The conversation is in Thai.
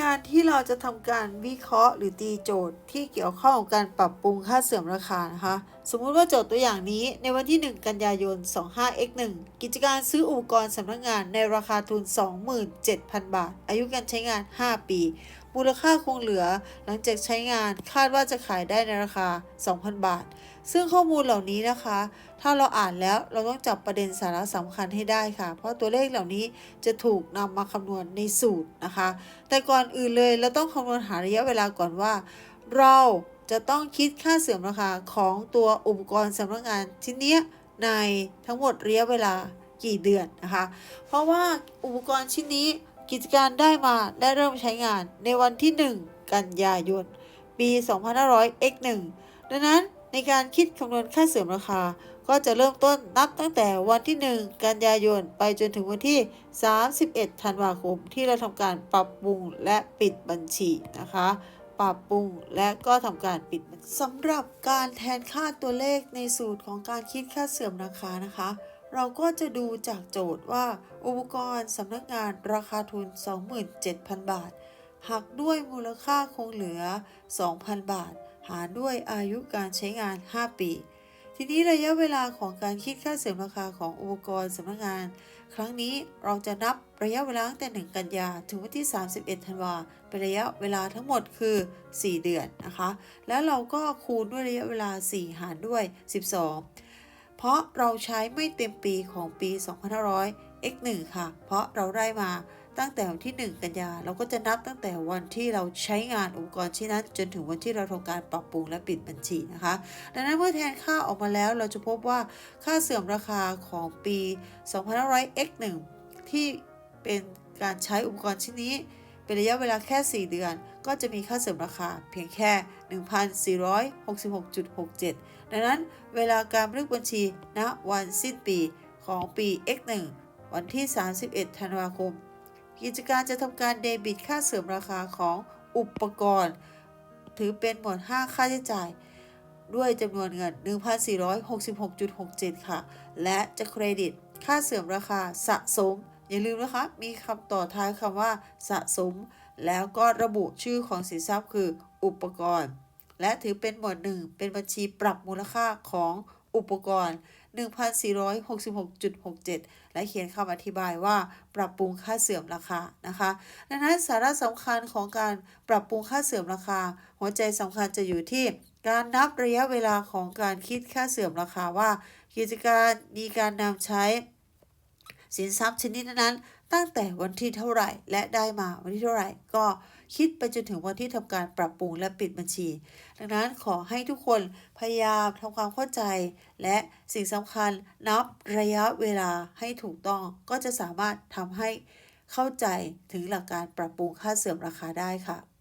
การที่เราจะทำการวิเคราะห์หรือตีโจทย์ที่เกี่ยวข้องกับการปรับปรุงค่าเสื่อมราคานะคะสมมุติว่าโจทย์ตัวอย่างนี้ในวันที่ 1 กันยายน 25x1 กิจการซื้ออุปกรณ์สำนักงานในราคาทุน 27,000 บาท อายุการใช้งาน 5 ปี มูลค่าคงเหลือหลังจากใช้งานคาดว่าจะขายได้ในราคา 2,000 บาท ซึ่งข้อมูลเหล่านี้นะคะ ถ้าเราอ่านแล้วเราต้องจับประเด็นสาระสำคัญให้ได้ค่ะ เพราะตัวเลขเหล่านี้จะถูกนำมาคำนวณในสูตรนะคะ แต่ก่อนอื่นเลยเราต้องคำนวณหาระยะเวลาก่อนว่า เราจะต้องคิดค่าเสื่อมราคาของตัวอุปกรณ์สำนักงานชิ้นนี้ในทั้งหมดระยะเวลากี่เดือนนะคะ เพราะว่าอุปกรณ์ชิ้นนี้ กิจการได้มาได้เริ่มใช้งานในวันที่ 1 กันยายน ปี 2500 x 1 ดังนั้นในการคิดคำนวณค่าเสื่อมราคา ก็จะเริ่มต้นนับตั้งแต่วันที่ 1 กันยายน ไปจนถึงวันที่ 31 ธันวาคม ที่เราทำการปรับปรุงและปิดบัญชีนะคะ ปรับปรุงและก็ทำการปิดสำหรับการแทนค่าตัวเลขในสูตรของการคิดค่าเสื่อมราคานะคะ เราก็จะดูจากโจทย์ว่าอุปกรณ์สำนักงานราคาทุน 27,000 บาท หักด้วยมูลค่าคงเหลือ 2,000 บาท หารด้วยอายุการใช้งาน 5 ปี ทีนี้ระยะเวลาของการคิดค่าเสื่อมราคาของอุปกรณ์สำนักงาน ครั้งนี้เราจะนับระยะเวลาตั้งแต่ 1 กันยาถึงวันที่ 31 ธันวาเป็นระยะเวลาทั้งหมดคือ 4 เดือนนะคะ แล้วเราก็คูณด้วยระยะเวลา 4 หารด้วย 12 เพราะเราใช้ไม่เต็มปีของปี 2500 x 1 ค่ะ เพราะเราได้มาตั้งแต่วันที่ 1 กันยาเราก็จะนับตั้งแต่วันที่เราใช้งานอุปกรณ์ชิ้นนั้น จนถึงวันที่เราทำการปรับปรุงและปิดบัญชีนะคะ ดังนั้นเมื่อแทนค่าออกมาแล้วเราจะพบว่าค่าเสื่อมราคาของปี 2500 x 1 ที่เป็นการใช้อุปกรณ์ชิ้นนี้ เป็นระยะเวลาแค่ 4 เดือน ก็จะมีค่าเสื่อมราคาเพียงแค่ 1,466.67 ดังนั้นเวลาการบันทึกบัญชีณวันสิ้นปีของปี x1 วันที่ 31 ธันวาคม กิจการจะทำการเดบิตค่าเสื่อมราคาของอุปกรณ์ ถือเป็นหมวด5ค่าใช้จ่าย ด้วยจำนวนเงิน 1,466.67 ค่ะ และจะเครดิตค่าเสื่อมราคาสะสม อย่าลืมนะคะมีคำต่อท้ายคำว่าสะสม แล้วก็ระบุชื่อของสินทรัพย์คืออุปกรณ์ และถือเป็นหมวดหนึ่งเป็นบัญชีปรับมูลค่าของอุปกรณ์ 1,466.67 และเขียนคำอธิบายว่าปรับปรุงค่าเสื่อมราคานะคะ ดังนั้นสาระสำคัญของการปรับปรุงค่าเสื่อมราคา หัวใจสำคัญจะอยู่ที่การนับระยะเวลาของการคิดค่าเสื่อมราคาว่า กิจการมีการนำใช้ สินทรัพย์ชนิดนั้น ตั้งแต่วันที่เท่าไหร่ และได้มาวันที่เท่าไหร่ ก็คิดไปจนถึงวันที่ทำการปรับปรุงและปิดบัญชี ดังนั้นขอให้ทุกคนพยายามทำความเข้าใจ และสิ่งสำคัญนับระยะเวลาให้ถูกต้องก็จะสามารถทำให้เข้าใจถึงหลักการปรับปรุงค่าเสื่อมราคาได้ค่ะ